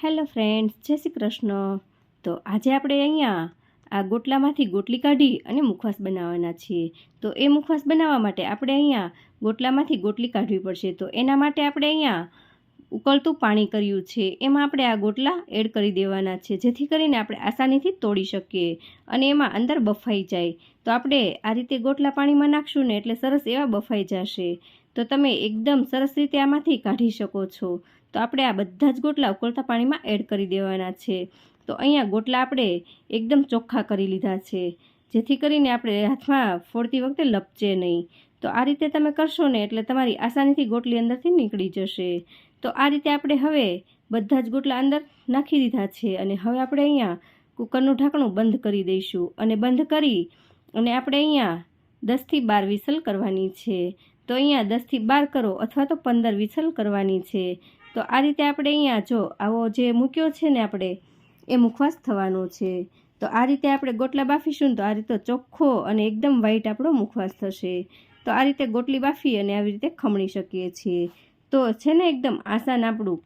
Hello friends, જય શ્રી કૃષ્ણ. તો આજે આપણે અહીંયા આ ગોટલામાંથી ગોટલી કાઢી અને મુખવાસ બનાવવાના છીએ. તો એ મુખવાસ બનાવવા માટે આપણે અહીંયા ગોટલામાંથી ગોટલી કાઢવી પડશે. તો એના માટે આપણે અહીંયા ઉકળતું પાણી કર્યું છે. એમાં આપણે આ ગોટલા એડ કરી દેવાના છે, જેથી કરીને આપણે આસાનીથી તોડી શકીએ અને એમાં અંદર બફાઈ જાય. તો આપણે આ રીતે ગોટલા પાણીમાં નાખશું ને એટલે સરસ એવા બફાઈ જશે. તો તમે એકદમ સરસ રીતે આમાંથી કાઢી શકો છો. તો આપણે આ બધા જ ગોટલા ઉકળતા પાણીમાં એડ કરી દેવાના છે. તો અહીંયા ગોટલા આપણે એકદમ ચોખ્ખા કરી લીધા છે. જેથી કરીને આપણે હાથમાં ફોડતી વખતે લપચે નહીં. તો આ રીતે તમે કરશો ને એટલે તમારી આસાનીથી ગોટલી અંદરથી નીકળી જશે. તો આ રીતે આપણે હવે બધા જ ગોટલા અંદર નાખી દીધા છે અને હવે આપણે અહીંયા કુકરનું ઢાંકણું બંધ કરી દઈશું. અને બંધ કરી અને આપણે અહીંયા દસથી બાર વિસલ કરવાની છે. તો અહીંયા દસથી બાર કરો અથવા તો પંદર વિસલ કરવાની છે. તો આ રીતે આપણે અહીંયા જો આવો જે મૂક્યો છે ને આપણે, એ મુખવાસ થવાનો છે. તો આ રીતે આપણે ગોટલા બાફીશું ને તો આ રીતે ચોખ્ખો અને એકદમ વ્હાઈટ આપણો મુખવાસ થશે. તો આ રીતે ગોટલી બાફી અને આવી રીતે ખમણી શકીએ છીએ. તો છે ને એકદમ આસાન આપણું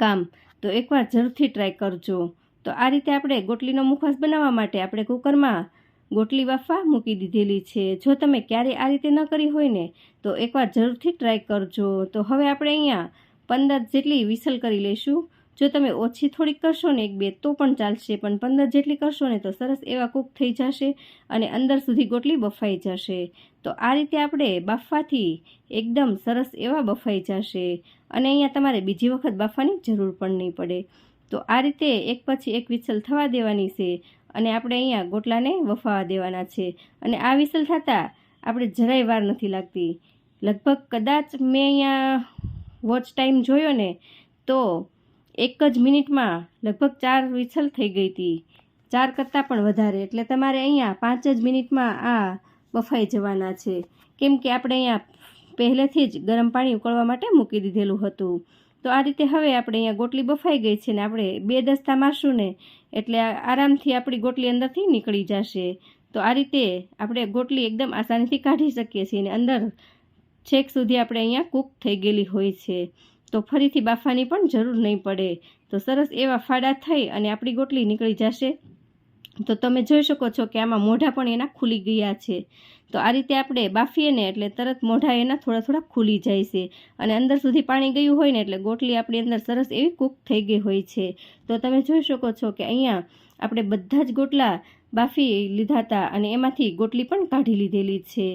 કામ. તો એકવાર જરૂરથી ટ્રાય કરજો. તો આ રીતે આપણે ગોટલીનો મુખવાસ બનાવવા માટે આપણે કુકરમાં ગોટલી બાફવા મૂકી દીધેલી છે. જો તમે ક્યારે આ રીતે ન કરી હોય ને, તો એકવાર જરૂરથી ટ્રાય કરજો. તો હવે આપણે અહીંયા પંદર જેટલી વિસલ કરી લઈશું. જો તમે ઓછી થોડીક કરશો ને એક બે, તો પણ ચાલશે. પણ પંદર જેટલી કરશો ને, તો સરસ એવા કૂક થઈ જશે અને અંદર સુધી ગોટલી બફાઈ જશે. તો આ રીતે આપણે બાફવાથી એકદમ સરસ એવા બફાઈ જશે. અને અહીંયા તમારે બીજી વખત બાફવાની જરૂર પણ નહીં પડે. તો આ રીતે એક પછી એક વિસલ થવા દેવાની છે. અને આપણે અહીંયા ગોટલાને વફાવા દેવાના છે. અને આ વિસલ થતાં આપણે જરાય વાર નથી લાગતી. લગભગ કદાચ મેં અહીંયા વોચ ટાઈમ જોયો ને, તો એક જ મિનિટમાં લગભગ ચાર વિસલ થઈ ગઈ હતી. ચાર કરતાં પણ વધારે. એટલે તમારે અહીંયા પાંચ જ મિનિટમાં આ બફાઈ જવાના છે. કેમ કે આપણે અહીંયા પહેલેથી જ ગરમ પાણી ઉકળવા માટે મૂકી દીધેલું હતું. તો આ રીતે હવે આપણે અહીંયા ગોટલી બફાઈ ગઈ છે ને આપણે બે દસ્તા મારશું ને એટલે આરામથી આપણી ગોટલી અંદરથી નીકળી જશે. તો આ રીતે આપણે ગોટલી એકદમ આસાનીથી કાઢી શકીએ છીએ અને અંદર છેક સુધી આપણે અહીંયા કૂક થઈ ગયેલી હોય છે. તો ફરીથી બાફાની પણ જરૂર નહીં પડે. તો સરસ એવા ફાડા થઈ અને આપણી ગોટલી નીકળી જશે. તો તમે જોઈ શકો છો કે આમાં મોઢા પણ એના ખુલી ગયા છે. તો આ રીતે આપણે બાફીએ ને એટલે તરત મોઢા એના થોડા થોડા ખુલી જાય છે. અને અંદર સુધી પાણી ગયું હોય ને એટલે ગોટલી આપણી અંદર સરસ એવી કૂક થઈ ગઈ હોય છે. તો તમે જોઈ શકો છો કે અહીંયા આપણે બધા જ ગોટલા બાફી લીધા હતા અને એમાંથી ગોટલી પણ કાઢી લીધેલી છે.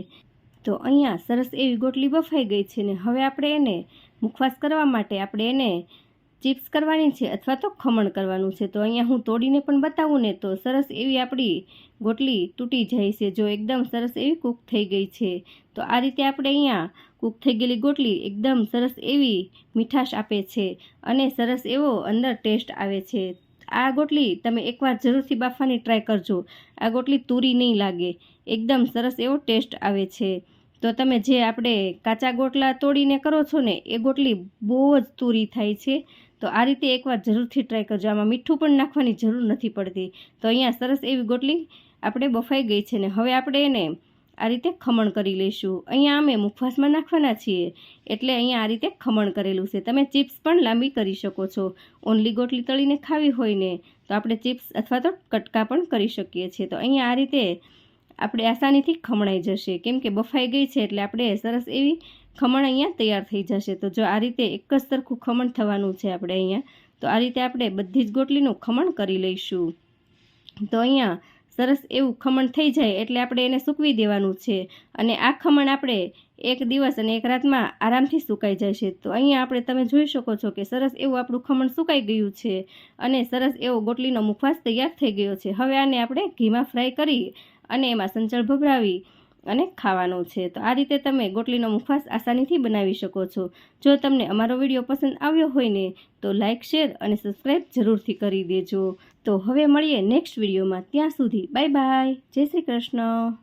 તો અહીંયા સરસ એવી ગોટલી બફાઈ ગઈ છે ને હવે આપણે એને મુખવાસ કરવા માટે આપણે એને ચિપ્સ કરવાની છે અથવા તો ખમણ કરવાનું છે. તો અહીંયા હું તોડીને પણ બતાવું ને તો સરસ એવી આપણી ગોટલી તૂટી જાય છે, જો એકદમ સરસ એવી કૂક થઈ ગઈ છે. તો આ રીતે આપણે અહીંયા કૂક થઈ ગયેલી ગોટલી એકદમ સરસ એવી મીઠાશ આપે છે અને સરસ એવો અંદર ટેસ્ટ આવે છે. આ ગોટલી તમે એકવાર જરૂરથી બાફવાની ટ્રાય કરજો. આ ગોટલી તૂરી નહીં લાગે. એકદમ સરસ એવો ટેસ્ટ આવે છે. તો તમે જે આપણે કાચા ગોટલા તોડીને કરો છો ને, એ ગોટલી બહુ જ તુરી થાય છે. તો આ રીતે એકવાર જરૂરથી ટ્રાય કરજો. આમાં મીઠું પણ નાખવાની જરૂર નથી પડતી. તો અહીંયા સરસ એવી ગોટલી આપણે બફાઈ ગઈ છે ને, હવે આપણે એને આ રીતે ખમણ કરી લઈશું. અહીંયા અમે મુખવાસમાં નાખવાના છીએ, એટલે અહીંયા આ રીતે ખમણ કરેલું છે. તમે ચિપ્સ પણ લાંબી કરી શકો છો. ઓનલી ગોટલી તળીને ખાવી હોય ને, તો આપણે ચિપ્સ અથવા તો કટકા પણ કરી શકીએ છીએ. તો અહીંયા આ રીતે આપણે આસાનીથી ખમણાઈ જશે. કેમ કે બફાઈ ગઈ છે એટલે આપણે સરસ એવી ખમણ અહીંયા તૈયાર થઈ જશે. તો જો આ રીતે એક જ સરખું ખમણ થવાનું છે આપણે અહીંયા, તો આ રીતે આપણે બધી જ ગોટલીનું ખમણ કરી લઈશું. તો અહીંયા સરસ એવું ખમણ થઈ જાય એટલે આપણે એને સૂકવી દેવાનું છે. અને આ ખમણ આપણે એક દિવસ અને એક રાતમાં આરામથી સુકાઈ જાય છે. તો અહીંયા આપણે તમે જોઈ શકો છો કે સરસ એવું આપણું ખમણ સુકાઈ ગયું છે અને સરસ એવો ગોટલીનો મુખવાસ તૈયાર થઈ ગયો છે. હવે આને આપણે ઘીમાં ફ્રાય કરી અને એમાં સંચળ ભભરાવી અને ખાવાનું છે. તો આ રીતે તમે ગોટલીનો મુખવાસ આસાનીથી બનાવી શકો છો. જો તમને અમારો વીડિયો પસંદ આવ્યો હોય ને, તો લાઇક શેર અને સબસ્ક્રાઈબ જરૂરથી કરી દેજો. તો હવે મળીએ નેક્સ્ટ વિડીયોમાં. ત્યાં સુધી બાય બાય. જય શ્રી કૃષ્ણ.